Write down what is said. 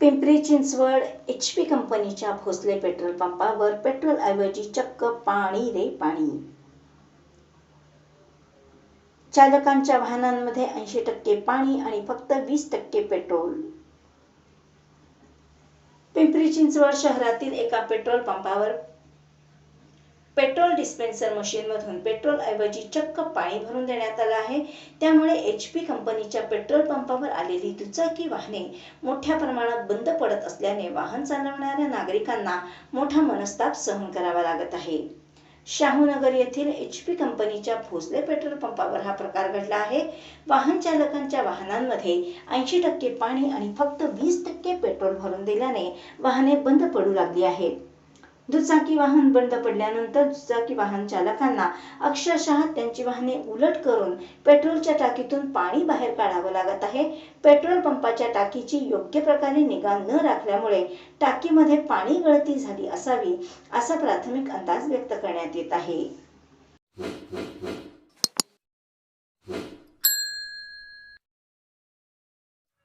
Pimpri Chinchwad H P कंपनीच्या Bhosale petrol पंपावर पेट्रोलऐवजी चक्क पाणी रे पाणी. चालकांच्या वाहनांमध्ये ऐंशी टक्के पाणी आणि फक्त वीस टक्के पेट्रोल. पिंपरी चिंचवड शहरातील एका पेट्रोल पंपावर पेट्रोल डिस्पेन्सर मशीनमधून पेट्रोल ऐवजी चक्क पाणी भरून देण्यात आलं आहे. त्यामुळे एच पी कंपनीच्या पेट्रोल पंपावर आलेली दुचाकी वाहने मोठ्या प्रमाणात बंद पडत असल्याने वाहन चालवणाऱ्या नागरिकांना मोठा मनस्ताप सहन करावा लागत आहे. शाहूनगर येथील एच पी कंपनीच्या भोसले पेट्रोल पंपावर हा प्रकार घडला आहे. वाहन चालकांच्या वाहनांमध्ये ऐंशी टक्के पाणी आणि फक्त वीस टक्के पेट्रोल भरून दिल्याने वाहने बंद पडू लागली आहेत. दुचाकी वाहन बंद पडल्यानंतर दुचाकी वाहन चालकांना अक्षरशः त्यांची वाहने उलट करून पेट्रोलच्या टाकीतून पाणी बाहेर काढावं लागत आहे. पेट्रोल पंपाच्या टाकीची योग्य प्रकारे निगा न राखल्यामुळे टाकीमध्ये पाणी गळती झाली असावी असा प्राथमिक अंदाज व्यक्त करण्यात येत आहे.